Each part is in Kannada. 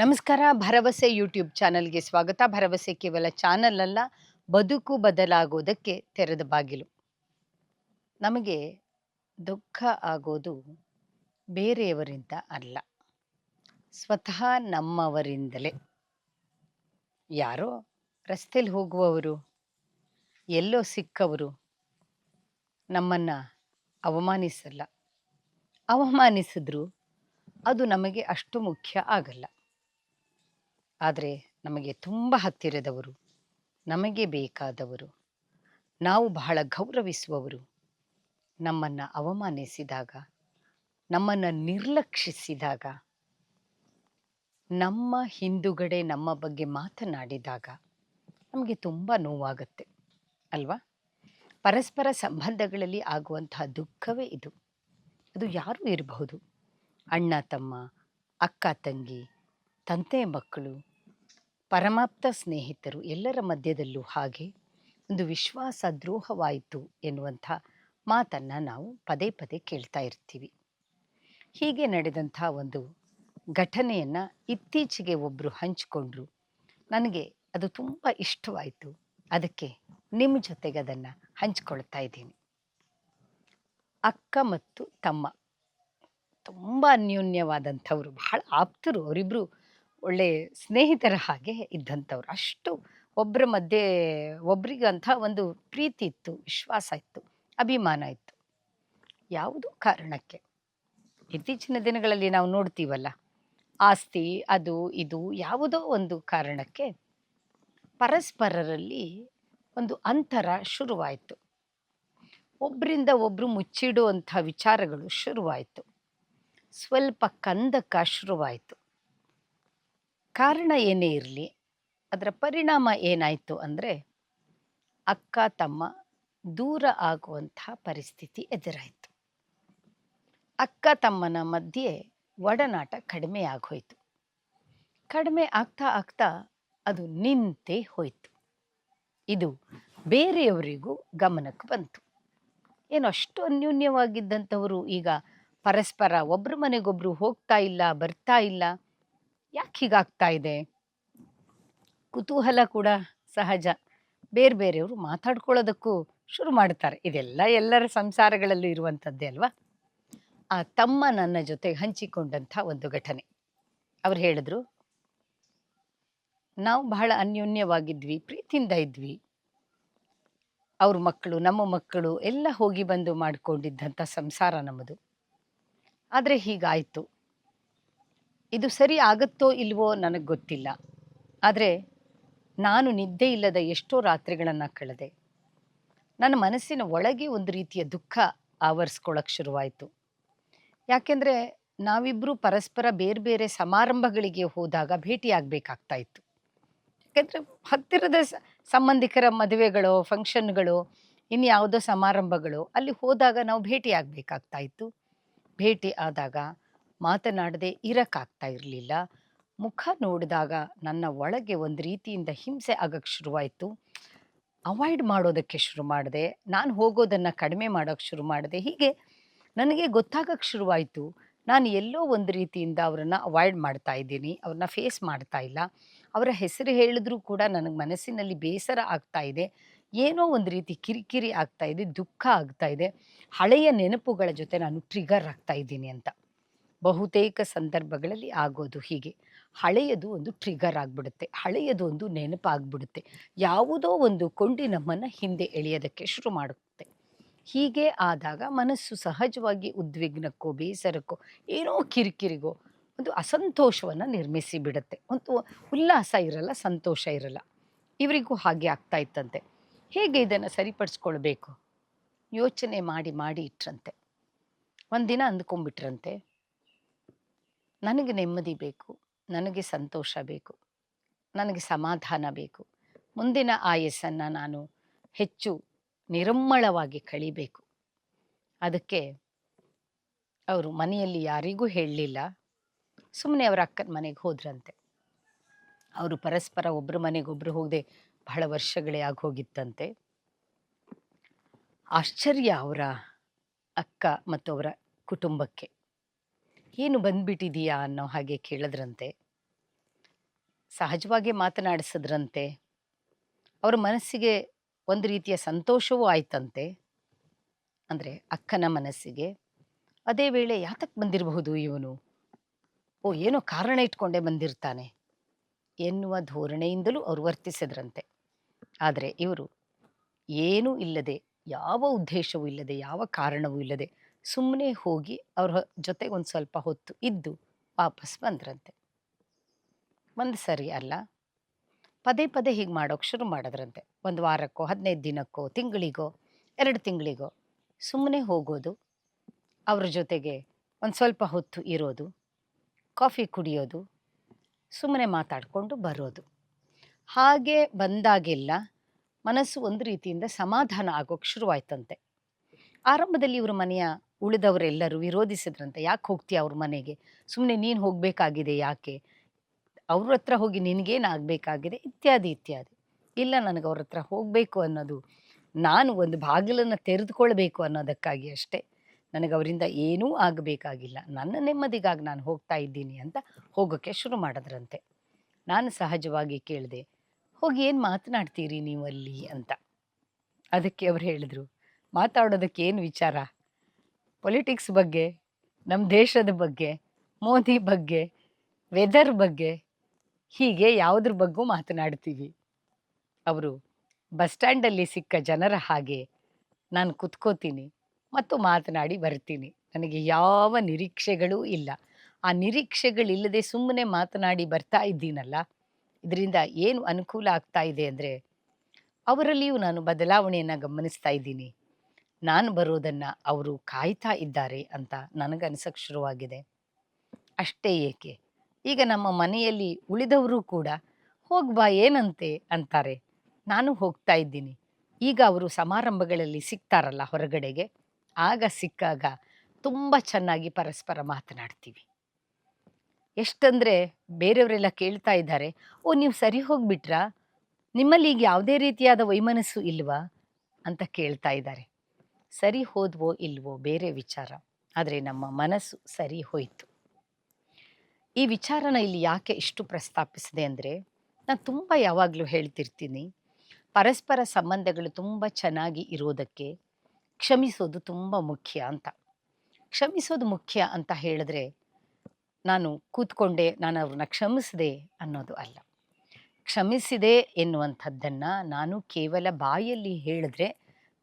ನಮಸ್ಕಾರ, ಭರವಸೆ ಯೂಟ್ಯೂಬ್ ಚಾನಲ್ಗೆ ಸ್ವಾಗತ. ಭರವಸೆ ಕೇವಲ ಚಾನಲ್ ಅಲ್ಲ, ಬದುಕು ಬದಲಾಗೋದಕ್ಕೆ ತೆರೆದ ಬಾಗಿಲು. ನಮಗೆ ದುಃಖ ಆಗೋದು ಬೇರೆಯವರಿಂದ ಅಲ್ಲ, ಸ್ವತಃ ನಮ್ಮವರಿಂದಲೇ. ಯಾರೋ ರಸ್ತೆಯಲ್ಲಿ ಹೋಗುವವರು, ಎಲ್ಲೋ ಸಿಕ್ಕವರು ನಮ್ಮನ್ನು ಅವಮಾನಿಸಲ್ಲ. ಅವಮಾನಿಸಿದ್ರು ಅದು ನಮಗೆ ಅಷ್ಟು ಮುಖ್ಯ ಆಗಲ್ಲ. ಆದರೆ ನಮಗೆ ತುಂಬ ಹತ್ತಿರದವರು, ನಮಗೆ ಬೇಕಾದವರು. ನಾವು ಬಹಳ ಗೌರವಿಸುವವರು. ನಮ್ಮನ್ನು ಅವಮಾನಿಸಿದಾಗ, ನಮ್ಮನ್ನು ನಿರ್ಲಕ್ಷಿಸಿದಾಗ, ನಮ್ಮ ಹಿಂದುಗಡೆ ನಮ್ಮ ಬಗ್ಗೆ ಮಾತನಾಡಿದಾಗ ನಮಗೆ ತುಂಬ ನೋವಾಗುತ್ತೆ, ಅಲ್ವಾ? ಪರಸ್ಪರ ಸಂಬಂಧಗಳಲ್ಲಿ ಆಗುವಂತಹ ದುಃಖವೇ ಇದು. ಅದು ಯಾರೂ ಇರಬಹುದು. ಅಣ್ಣ, ತಮ್ಮ, ಅಕ್ಕ, ತಂಗಿ, ತಂದೆ, ಮಕ್ಕಳು ಪರಮಾಪ್ತ ಸ್ನೇಹಿತರು ಎಲ್ಲರ ಮಧ್ಯದಲ್ಲೂ ಹಾಗೆ ಒಂದು ವಿಶ್ವಾಸ ದ್ರೋಹವಾಯಿತು ಎನ್ನುವಂಥ ಮಾತನ್ನು ನಾವು ಪದೇ ಪದೇ ಕೇಳ್ತಾ ಇರ್ತೀವಿ. ಹೀಗೆ ನಡೆದಂಥ ಒಂದು ಘಟನೆಯನ್ನು ಇತ್ತೀಚೆಗೆ ಒಬ್ಬರು ಹಂಚಿಕೊಂಡ್ರು. ನನಗೆ ಅದು ತುಂಬ ಇಷ್ಟವಾಯಿತು. ಅದಕ್ಕೆ ನಿಮ್ಮ ಜೊತೆಗೆ ಅದನ್ನು ಹಂಚ್ಕೊಳ್ತಾ ಇದ್ದೀನಿ. ಅಕ್ಕ ಮತ್ತು ತಮ್ಮ. ತುಂಬ ಅನ್ಯೋನ್ಯವಾದಂಥವ್ರು, ಬಹಳ ಆಪ್ತರು. ಅವರಿಬ್ಬರು ಒಳ್ಳೆ ಸ್ನೇಹಿತರ ಹಾಗೆ ಇದ್ದಂಥವ್ರು. ಅಷ್ಟು ಒಬ್ಬರ ಮಧ್ಯೆ ಒಬ್ರಿಗಂಥ ಒಂದು ಪ್ರೀತಿ ಇತ್ತು, ವಿಶ್ವಾಸ ಇತ್ತು, ಅಭಿಮಾನ ಇತ್ತು. ಯಾವುದೋ ಕಾರಣಕ್ಕೆ? ಇತ್ತೀಚಿನ ದಿನಗಳಲ್ಲಿ ನಾವು ನೋಡ್ತೀವಲ್ಲ, ಆಸ್ತಿ, ಅದು, ಇದು ಯಾವುದೋ ಒಂದು ಕಾರಣಕ್ಕೆ ಪರಸ್ಪರರಲ್ಲಿ ಒಂದು ಅಂತರ ಶುರುವಾಯಿತು. ಒಬ್ಬರಿಂದ ಒಬ್ಬರು ಮುಚ್ಚಿಡುವಂಥ ವಿಚಾರಗಳು ಶುರುವಾಯಿತು. ಸ್ವಲ್ಪ ಕಂದಕ ಶುರುವಾಯಿತು. ಕಾರಣ ಏನೇ ಇರಲಿ, ಅದರ ಪರಿಣಾಮ ಏನಾಯಿತು ಅಂದರೆ, ಅಕ್ಕ, ತಮ್ಮ ದೂರ ಆಗುವಂತಹ ಪರಿಸ್ಥಿತಿ ಎದುರಾಯಿತು. ಅಕ್ಕ, ತಮ್ಮನ ಮಧ್ಯೆ ಒಡನಾಟ ಕಡಿಮೆ ಆಗೋಯ್ತು. ಕಡಿಮೆ ಆಗ್ತಾ ಆಗ್ತಾ ಅದು ನಿಂತೇ ಹೋಯಿತು. ಇದು ಬೇರೆಯವರಿಗೂ ಗಮನಕ್ಕೆ ಬಂತು. ಏನು ಅಷ್ಟು ಅನ್ಯೋನ್ಯವಾಗಿದ್ದಂಥವರು ಈಗ ಪರಸ್ಪರ ಒಬ್ಬರ ಮನೆಗೊಬ್ಬರು ಹೋಗ್ತಾ ಇಲ್ಲ, ಬರ್ತಾ ಇಲ್ಲ. ಯಾಕೆ ಹೀಗಾಗ್ತಾ ಇದೆ? ಕುತೂಹಲ ಕೂಡ ಸಹಜ. ಬೇರೆ ಬೇರೆಯವರು ಮಾತಾಡ್ಕೊಳ್ಳೋದಕ್ಕೂ ಶುರು ಮಾಡ್ತಾರೆ. ಇದೆಲ್ಲ ಎಲ್ಲರ ಸಂಸಾರಗಳಲ್ಲೂ ಇರುವಂಥದ್ದೇ ಅಲ್ವಾ? ಆ ತಮ್ಮ ನನ್ನ ಜೊತೆ ಹಂಚಿಕೊಂಡಂಥ ಒಂದು ಘಟನೆ. ಅವ್ರು ಹೇಳಿದ್ರು, ನಾವು ಬಹಳ ಅನ್ಯೋನ್ಯವಾಗಿದ್ವಿ, ಪ್ರೀತಿಯಿಂದ ಇದ್ವಿ. ಅವ್ರ ಮಕ್ಕಳು, ನಮ್ಮ ಮಕ್ಕಳು ಎಲ್ಲ ಹೋಗಿ ಬಂದು ಮಾಡಿಕೊಂಡಿದ್ದಂಥ ಸಂಸಾರ ನಮ್ಮದು. ಆದರೆ ಹೀಗಾಯಿತು. ಇದು ಸರಿ ಆಗುತ್ತೋ ಇಲ್ವೋ ನನಗೆ ಗೊತ್ತಿಲ್ಲ. ಆದರೆ ನಾನು ನಿದ್ದೆ ಇಲ್ಲದ ಎಷ್ಟೋ ರಾತ್ರಿಗಳನ್ನು ಕಳೆದೆ. ನನ್ನ ಮನಸ್ಸಿನ ಒಳಗೆ ಒಂದು ರೀತಿಯ ದುಃಖ ಆವರಿಸ್ಕೊಳ್ಳೋಕ್ಕೆ ಶುರುವಾಯಿತು. ಯಾಕೆಂದರೆ ನಾವಿಬ್ಬರು ಪರಸ್ಪರ ಬೇರೆ ಬೇರೆ ಸಮಾರಂಭಗಳಿಗೆ ಹೋದಾಗ ಭೇಟಿಯಾಗಬೇಕಾಗ್ತಾ ಇತ್ತು. ಯಾಕೆಂದರೆ ಹತ್ತಿರದ ಸಂಬಂಧಿಕರ ಮದುವೆಗಳು, ಫಂಕ್ಷನ್ಗಳು ಇನ್ಯಾವುದೋ ಸಮಾರಂಭಗಳು ಅಲ್ಲಿ ಹೋದಾಗ ನಾವು ಭೇಟಿಯಾಗಬೇಕಾಗ್ತಾ ಇತ್ತು. ಭೇಟಿ ಆದಾಗ ಮಾತನಾಡದೆ ಇರಕ್ಕಾಗ್ತಾ ಇರಲಿಲ್ಲ. ಮುಖ ನೋಡಿದಾಗ ನನ್ನ ಒಳಗೆ ಒಂದು ರೀತಿಯಿಂದ ಹಿಂಸೆ ಆಗಕ್ಕೆ ಶುರುವಾಯಿತು. ಅವಾಯ್ಡ್ ಮಾಡೋದಕ್ಕೆ ಶುರು ಮಾಡಿದೆ. ನಾನು ಹೋಗೋದನ್ನು ಕಡಿಮೆ ಮಾಡೋಕ್ಕೆ ಶುರು ಮಾಡಿದೆ. ಹೀಗೆ ನನಗೆ ಗೊತ್ತಾಗಕ್ಕೆ ಶುರುವಾಯಿತು. ನಾನು ಎಲ್ಲೋ ಒಂದು ರೀತಿಯಿಂದ ಅವರನ್ನು ಅವಾಯ್ಡ್ ಮಾಡ್ತಾ ಇದ್ದೀನಿ. ಅವ್ರನ್ನ ಫೇಸ್ ಮಾಡ್ತಾ ಇಲ್ಲ. ಅವರ ಹೆಸರು ಹೇಳಿದ್ರೂ ಕೂಡ ನನಗೆ ಮನಸ್ಸಿನಲ್ಲಿ ಬೇಸರ ಆಗ್ತಾ ಇದೆ. ಏನೋ ಒಂದು ರೀತಿ ಕಿರಿಕಿರಿ ಆಗ್ತಾ ಇದೆ. ದುಃಖ ಆಗ್ತಾ ಇದೆ. ಹಳೆಯ ನೆನಪುಗಳ ಜೊತೆ ನಾನು ಟ್ರಿಗರ್ ಆಗ್ತಾ ಇದ್ದೀನಿ ಅಂತ. ಬಹುತೇಕ ಸಂದರ್ಭಗಳಲ್ಲಿ ಆಗೋದು ಹೀಗೆ. ಹಳೆಯದು ಒಂದು ಟ್ರಿಗರ್ ಆಗಿಬಿಡುತ್ತೆ. ಹಳೆಯದು ಒಂದು ನೆನಪಾಗ್ಬಿಡುತ್ತೆ. ಯಾವುದೋ ಒಂದು ಕೊಂಡಿ ನಮ್ಮನ್ನು ಹಿಂದೆ ಎಳೆಯೋದಕ್ಕೆ ಶುರು ಮಾಡುತ್ತೆ. ಹೀಗೆ ಆದಾಗ ಮನಸ್ಸು ಸಹಜವಾಗಿ ಉದ್ವಿಗ್ನಕ್ಕೋ, ಬೇಸರಕ್ಕೋ, ಏನೋ ಕಿರಿಕಿರಿಗೋ ಒಂದು ಅಸಂತೋಷವನ್ನು ನಿರ್ಮಿಸಿ ಬಿಡುತ್ತೆ. ಒಂದು ಉಲ್ಲಾಸ ಇರಲ್ಲ, ಸಂತೋಷ ಇರಲ್ಲ. ಇವರಿಗೂ ಹಾಗೆ ಆಗ್ತಾ ಇತ್ತಂತೆ. ಹೇಗೆ ಇದನ್ನು ಸರಿಪಡಿಸ್ಕೊಳ್ಬೇಕು? ಯೋಚನೆ ಮಾಡಿ ಮಾಡಿ ಇಟ್ರಂತೆ. ಒಂದಿನ ಅಂದ್ಕೊಂಡ್ಬಿಟ್ರಂತೆ. ನನಗೆ ನೆಮ್ಮದಿ ಬೇಕು, ನನಗೆ ಸಂತೋಷ ಬೇಕು, ನನಗೆ ಸಮಾಧಾನ ಬೇಕು. ಮುಂದಿನ ಆಯಸ್ಸನ್ನು ನಾನು ಹೆಚ್ಚು ನಿರಮ್ಮಳವಾಗಿ ಕಳಿಬೇಕು. ಅದಕ್ಕೆ ಅವರು ಮನೆಯಲ್ಲಿ ಯಾರಿಗೂ ಹೇಳಲಿಲ್ಲ. ಸುಮ್ಮನೆ ಅವರ ಅಕ್ಕನ ಮನೆಗೆ ಹೋದ್ರಂತೆ. ಅವರು ಪರಸ್ಪರ ಒಬ್ಬರ ಮನೆಗೊಬ್ಬರು ಹೋಗದೆ ಬಹಳ ವರ್ಷಗಳೇ ಆಗೋಗಿತ್ತಂತೆ. ಆಶ್ಚರ್ಯ ಅವರ ಅಕ್ಕ ಮತ್ತು ಅವರ ಕುಟುಂಬಕ್ಕೆ. ಏನು ಬಂದ್ಬಿಟ್ಟಿದೀಯಾ ಅನ್ನೋ ಹಾಗೆ ಕೇಳಿದ್ರಂತೆ. ಸಹಜವಾಗಿ ಮಾತನಾಡಿಸಿದ್ರಂತೆ. ಅವರ ಮನಸ್ಸಿಗೆ ಒಂದು ರೀತಿಯ ಸಂತೋಷವೂ ಆಯ್ತಂತೆ. ಅಂದರೆ ಅಕ್ಕನ ಮನಸ್ಸಿಗೆ. ಅದೇ ವೇಳೆ ಯಾತಕ್ಕೆ ಬಂದಿರಬಹುದು ಇವನು? ಓ, ಏನೋ ಕಾರಣ ಇಟ್ಕೊಂಡೇ ಬಂದಿರ್ತಾನೆ ಎನ್ನುವ ಧೋರಣೆಯಿಂದಲೂ ಅವರು ವರ್ತಿಸಿದ್ರಂತೆ. ಆದರೆ ಇವರು ಏನೂ ಇಲ್ಲದೆ, ಯಾವ ಉದ್ದೇಶವೂ ಇಲ್ಲದೆ, ಯಾವ ಕಾರಣವೂ ಇಲ್ಲದೆ ಸುಮ್ಮನೆ ಹೋಗಿ ಅವ್ರ ಜೊತೆಗೆ ಒಂದು ಸ್ವಲ್ಪ ಹೊತ್ತು ಇದ್ದು ವಾಪಸ್ ಬಂದ್ರಂತೆ. ಒಂದು ಸರಿ ಅಲ್ಲ. ಪದೇ ಪದೇ ಹೀಗೆ ಮಾಡೋಕೆ ಶುರು ಮಾಡಿದ್ರಂತೆ. ಒಂದು ವಾರಕ್ಕೋ, ಹದಿನೈದು ದಿನಕ್ಕೋ, ತಿಂಗಳಿಗೋ, ಎರಡು ತಿಂಗಳಿಗೋ ಸುಮ್ಮನೆ ಹೋಗೋದು, ಅವ್ರ ಜೊತೆಗೆ ಒಂದು ಸ್ವಲ್ಪ ಹೊತ್ತು ಇರೋದು, ಕಾಫಿ ಕುಡಿಯೋದು ಸುಮ್ಮನೆ ಮಾತಾಡಿಕೊಂಡು ಬರೋದು. ಹಾಗೆ ಬಂದಾಗೆಲ್ಲ ಮನಸ್ಸು ಒಂದು ರೀತಿಯಿಂದ ಸಮಾಧಾನ ಆಗೋಕ್ಕೆ ಶುರುವಾಯ್ತಂತೆ. ಆರಂಭದಲ್ಲಿ ಇವರು ಮನೆಯ ಉಳಿದವರೆಲ್ಲರೂ ವಿರೋಧಿಸಿದ್ರಂತೆ. ಯಾಕೆ ಹೋಗ್ತೀಯ ಅವ್ರ ಮನೆಗೆ? ಸುಮ್ಮನೆ ನೀನು ಹೋಗಬೇಕಾಗಿದೆ ಯಾಕೆ? ಅವ್ರ ಹತ್ರ ಹೋಗಿ ನಿನಗೇನು ಆಗಬೇಕಾಗಿದೆ? ಇತ್ಯಾದಿ ಇತ್ಯಾದಿ. ಇಲ್ಲ ನನಗೆ ಅವ್ರ ಹತ್ರ ಹೋಗಬೇಕು ಅನ್ನೋದು, ನಾನು ಒಂದು ಬಾಗಿಲನ್ನು ತೆರೆದುಕೊಳ್ಬೇಕು ಅನ್ನೋದಕ್ಕಾಗಿ ಅಷ್ಟೇ. ನನಗೆ ಅವರಿಂದ ಏನೂ ಆಗಬೇಕಾಗಿಲ್ಲ. ನನ್ನ ನೆಮ್ಮದಿಗಾಗಿ ನಾನು ಹೋಗ್ತಾ ಇದ್ದೀನಿ ಅಂತ ಹೋಗೋಕ್ಕೆ ಶುರು ಮಾಡಿದ್ರಂತೆ. ನಾನು ಸಹಜವಾಗಿ ಕೇಳಿದೆ, ಹೋಗಿ ಏನು ಮಾತನಾಡ್ತೀರಿ ನೀವು ಅಲ್ಲಿ ಅಂತ. ಅದಕ್ಕೆ ಅವ್ರು ಹೇಳಿದ್ರು, ಮಾತಾಡೋದಕ್ಕೆ ಏನು ವಿಚಾರ? ಪೊಲಿಟಿಕ್ಸ್ ಬಗ್ಗೆ ನಮ್ಮ ದೇಶದ ಬಗ್ಗೆ, ಮೋದಿ ಬಗ್ಗೆ ವೆದರ್ ಬಗ್ಗೆ, ಹೀಗೆ ಯಾವುದ್ರ ಬಗ್ಗೂ ಮಾತನಾಡ್ತೀವಿ. ಅವರು ಬಸ್ ಸ್ಟ್ಯಾಂಡಲ್ಲಿ ಸಿಕ್ಕ ಜನರ ಹಾಗೆ ನಾನು ಕುತ್ಕೋತೀನಿ ಮತ್ತು ಮಾತನಾಡಿ ಬರ್ತೀನಿ. ನನಗೆ ಯಾವ ನಿರೀಕ್ಷೆಗಳೂ ಇಲ್ಲ. ಆ ನಿರೀಕ್ಷೆಗಳಿಲ್ಲದೆ ಸುಮ್ಮನೆ ಮಾತನಾಡಿ ಬರ್ತಾ ಇದ್ದೀನಲ್ಲ, ಇದರಿಂದ ಏನು ಅನುಕೂಲ ಆಗ್ತಾ ಇದೆ ಅಂದರೆ ಅವರಲ್ಲಿಯೂ ನಾನು ಬದಲಾವಣೆಯನ್ನು ಗಮನಿಸ್ತಾ ಇದ್ದೀನಿ. ನಾನು ಬರೋದನ್ನು ಅವರು ಕಾಯ್ತಾ ಇದ್ದಾರೆ ಅಂತ ನನಗನ್ಸಕ್ಕೆ ಶುರುವಾಗಿದೆ. ಅಷ್ಟೇ ಏಕೆ? ಈಗ ನಮ್ಮ ಮನೆಯಲ್ಲಿ ಉಳಿದವರು ಕೂಡ ಹೋಗ್ಬಾ ಏನಂತೆ? ಅಂತಾರೆ. ನಾನು ಹೋಗ್ತಾ ಇದ್ದೀನಿ. ಈಗ ಅವರು ಸಮಾರಂಭಗಳಲ್ಲಿ ಸಿಗ್ತಾರಲ್ಲ ಹೊರಗಡೆಗೆ, ಆಗ ಸಿಕ್ಕಾಗ ತುಂಬ ಚೆನ್ನಾಗಿ ಪರಸ್ಪರ ಮಾತನಾಡ್ತೀವಿ. ಎಷ್ಟಂದರೆ ಬೇರೆಯವರೆಲ್ಲ ಕೇಳ್ತಾ ಇದ್ದಾರೆ, ಓ, ನೀವು ಸರಿ ಹೋಗ್ಬಿಟ್ರಾ? ನಿಮ್ಮಲ್ಲಿ ಈಗ ಯಾವುದೇ ರೀತಿಯಾದ ವೈಮನಸ್ಸು ಇಲ್ವಾ? ಅಂತ ಕೇಳ್ತಾ ಇದ್ದಾರೆ. ಸರಿ ಹೋದ್ವೋ ಇಲ್ವೋ ಬೇರೆ ವಿಚಾರ. ಆದರೆ ನಮ್ಮ ಮನಸ್ಸು ಸರಿ ಹೋಯಿತು. ಈ ವಿಚಾರನ ಇಲ್ಲಿ ಯಾಕೆ ಇಷ್ಟು ಪ್ರಸ್ತಾಪಿಸಿದೆ ಅಂದರೆ, ನಾನು ತುಂಬ ಯಾವಾಗಲೂ ಹೇಳ್ತಿರ್ತೀನಿ, ಪರಸ್ಪರ ಸಂಬಂಧಗಳು ತುಂಬ ಚೆನ್ನಾಗಿ ಇರೋದಕ್ಕೆ ಕ್ಷಮಿಸೋದು ತುಂಬ ಮುಖ್ಯ ಅಂತ. ಕ್ಷಮಿಸೋದು ಮುಖ್ಯ ಅಂತ ಹೇಳಿದ್ರೆ ನಾನು ಕೂತ್ಕೊಂಡೆ, ನಾನು ಅವ್ರನ್ನ ಕ್ಷಮಿಸಿದೆ ಅನ್ನೋದು ಅಲ್ಲ. ಕ್ಷಮಿಸಿದೆ ಎನ್ನುವಂಥದ್ದನ್ನು ನಾನು ಕೇವಲ ಬಾಯಲ್ಲಿ ಹೇಳಿದ್ರೆ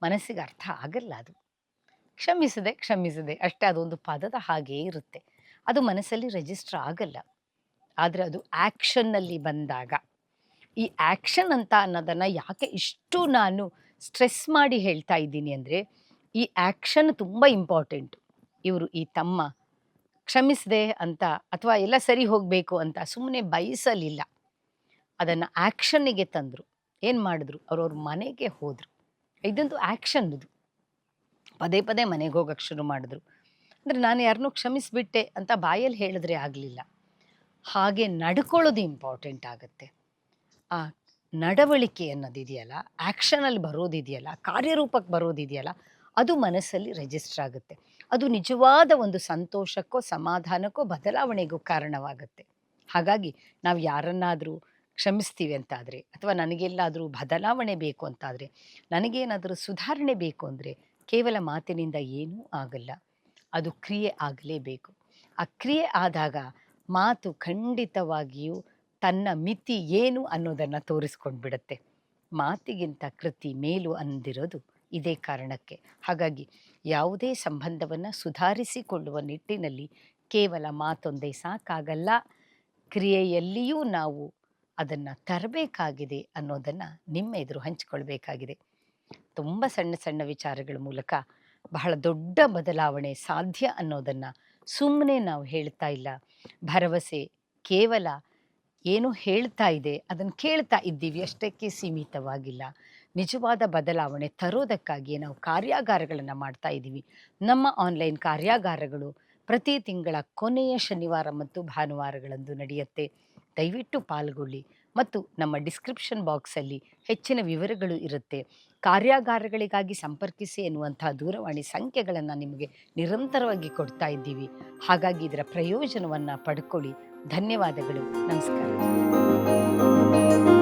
ಮನಸ್ಸಿಗೆ ಅರ್ಥ ಆಗಲ್ಲ ಅದು. ಕ್ಷಮಿಸದೆ ಕ್ಷಮಿಸದೆ. ಅಷ್ಟೇ ಅದೊಂದು ಪದದ ಹಾಗೇ ಇರುತ್ತೆ. ಅದು ಮನಸ್ಸಲ್ಲಿ ರಿಜಿಸ್ಟರ್ ಆಗಲ್ಲ. ಆದರೆ ಅದು ಆ್ಯಕ್ಷನ್ನಲ್ಲಿ ಬಂದಾಗ. ಈ ಆ್ಯಕ್ಷನ್ ಅಂತ ಅನ್ನೋದನ್ನು ಯಾಕೆ ಇಷ್ಟು ನಾನು ಸ್ಟ್ರೆಸ್ ಮಾಡಿ ಹೇಳ್ತಾ ಇದ್ದೀನಿ ಅಂದರೆ, ಈ ಆ್ಯಕ್ಷನ್ ತುಂಬ ಇಂಪಾರ್ಟೆಂಟು ಇವರು ಈ ತಮ್ಮ ಕ್ಷಮಿಸದೆ ಅಂತ ಅಥವಾ ಎಲ್ಲ ಸರಿ ಹೋಗಬೇಕು ಅಂತ ಸುಮ್ಮನೆ ಬಯಸಲಿಲ್ಲ. ಅದನ್ನು ಆ್ಯಕ್ಷನ್ನಿಗೆ ತಂದರು. ಏನು ಮಾಡಿದ್ರು? ಅವ್ರವ್ರ ಮನೆಗೆ ಹೋದರು. ಇದೊಂದು ಆ್ಯಕ್ಷನ್ ಇದು ಪದೇ ಪದೇ ಮನೆಗೆ ಹೋಗೋಕ್ಕೆ ಶುರು ಮಾಡಿದ್ರು. ಅಂದರೆ ನಾನು ಯಾರನ್ನೂ ಕ್ಷಮಿಸಿಬಿಟ್ಟೆ ಅಂತ ಬಾಯಲ್ಲಿ ಹೇಳಿದ್ರೆ ಆಗಲಿಲ್ಲ. ಹಾಗೆ ನಡ್ಕೊಳ್ಳೋದು ಇಂಪಾರ್ಟೆಂಟ್ ಆಗುತ್ತೆ. ಆ ನಡವಳಿಕೆ ಅನ್ನೋದಿದೆಯಲ್ಲ ಆ್ಯಕ್ಷನಲ್ಲಿ ಬರೋದಿದೆಯಲ್ಲ ಕಾರ್ಯರೂಪಕ್ಕೆ ಬರೋದಿದೆಯಲ್ಲ ಅದು ಮನಸ್ಸಲ್ಲಿ ರಿಜಿಸ್ಟರ್ ಆಗುತ್ತೆ. ಅದು ನಿಜವಾದ ಒಂದು ಸಂತೋಷಕ್ಕೋ, ಸಮಾಧಾನಕ್ಕೋ, ಬದಲಾವಣೆಗೂ ಕಾರಣವಾಗುತ್ತೆ. ಹಾಗಾಗಿ ನಾವು ಯಾರನ್ನಾದರೂ ಕ್ಷಮಿಸ್ತೀವಿ ಅಂತಾದರೆ, ಅಥವಾ ನನಗೆಲ್ಲಾದರೂ ಬದಲಾವಣೆ ಬೇಕು ಅಂತಾದರೆ, ನನಗೇನಾದರೂ ಸುಧಾರಣೆ ಬೇಕು ಅಂದರೆ ಕೇವಲ ಮಾತಿನಿಂದ ಏನೂ ಆಗಲ್ಲ. ಅದು ಕ್ರಿಯೆ ಆಗಲೇಬೇಕು. ಆ ಕ್ರಿಯೆ ಆದಾಗ ಮಾತು ಖಂಡಿತವಾಗಿಯೂ ತನ್ನ ಮಿತಿ ಏನು ಅನ್ನೋದನ್ನು ತೋರಿಸ್ಕೊಂಡು ಬಿಡುತ್ತೆ ಮಾತಿಗಿಂತ ಕೃತಿ ಮೇಲು ಅಂದಿರೋದು ಇದೇ ಕಾರಣಕ್ಕೆ. ಹಾಗಾಗಿ ಯಾವುದೇ ಸಂಬಂಧವನ್ನು ಸುಧಾರಿಸಿಕೊಳ್ಳುವ ನಿಟ್ಟಿನಲ್ಲಿ ಕೇವಲ ಮಾತೊಂದೇ ಸಾಕಾಗಲ್ಲ. ಕ್ರಿಯೆಯಲ್ಲಿಯೂ ನಾವು ಅದನ್ನು ತರಬೇಕಾಗಿದೆ ಅನ್ನೋದನ್ನು ನಿಮ್ಮ ಎದುರು ಹಂಚಿಕೊಳ್ಬೇಕಾಗಿದೆ. ತುಂಬ ಸಣ್ಣ ಸಣ್ಣ ವಿಚಾರಗಳ ಮೂಲಕ ಬಹಳ ದೊಡ್ಡ ಬದಲಾವಣೆ ಸಾಧ್ಯ ಅನ್ನೋದನ್ನು ಸುಮ್ಮನೆ ನಾವು ಹೇಳ್ತಾ ಇಲ್ಲ. ಭರವಸೆ, ಕೇವಲ ಏನು ಹೇಳ್ತಾ ಇದೆ, ಅದನ್ನು ಕೇಳ್ತಾ ಇದ್ದೀವಿ ಅಷ್ಟಕ್ಕೆ ಸೀಮಿತವಾಗಿಲ್ಲ. ನಿಜವಾದ ಬದಲಾವಣೆ ತರೋದಕ್ಕಾಗಿಯೇ ನಾವು ಕಾರ್ಯಾಗಾರಗಳನ್ನು ಮಾಡ್ತಾ ಇದ್ದೀವಿ. ನಮ್ಮ ಆನ್ಲೈನ್ ಕಾರ್ಯಾಗಾರಗಳು ಪ್ರತಿ ತಿಂಗಳ ಕೊನೆಯ ಶನಿವಾರ ಮತ್ತು ಭಾನುವಾರಗಳಂದು ನಡೆಯುತ್ತೆ. ದಯವಿಟ್ಟು ಪಾಲ್ಗೊಳ್ಳಿ ಮತ್ತು ನಮ್ಮ ಡಿಸ್ಕ್ರಿಪ್ಷನ್ ಬಾಕ್ಸಲ್ಲಿ ಹೆಚ್ಚಿನ ವಿವರಗಳು ಇರುತ್ತೆ. ಕಾರ್ಯಾಗಾರಗಳಿಗಾಗಿ ಸಂಪರ್ಕಿಸಿ ಎನ್ನುವಂಥ ದೂರವಾಣಿ ಸಂಖ್ಯೆಗಳನ್ನು ನಿಮಗೆ ನಿರಂತರವಾಗಿ ಕೊಡ್ತಾ ಇದ್ದೀವಿ. ಹಾಗಾಗಿ ಇದರ ಪ್ರಯೋಜನವನ್ನು ಪಡ್ಕೊಳ್ಳಿ. ಧನ್ಯವಾದಗಳು. ನಮಸ್ಕಾರ.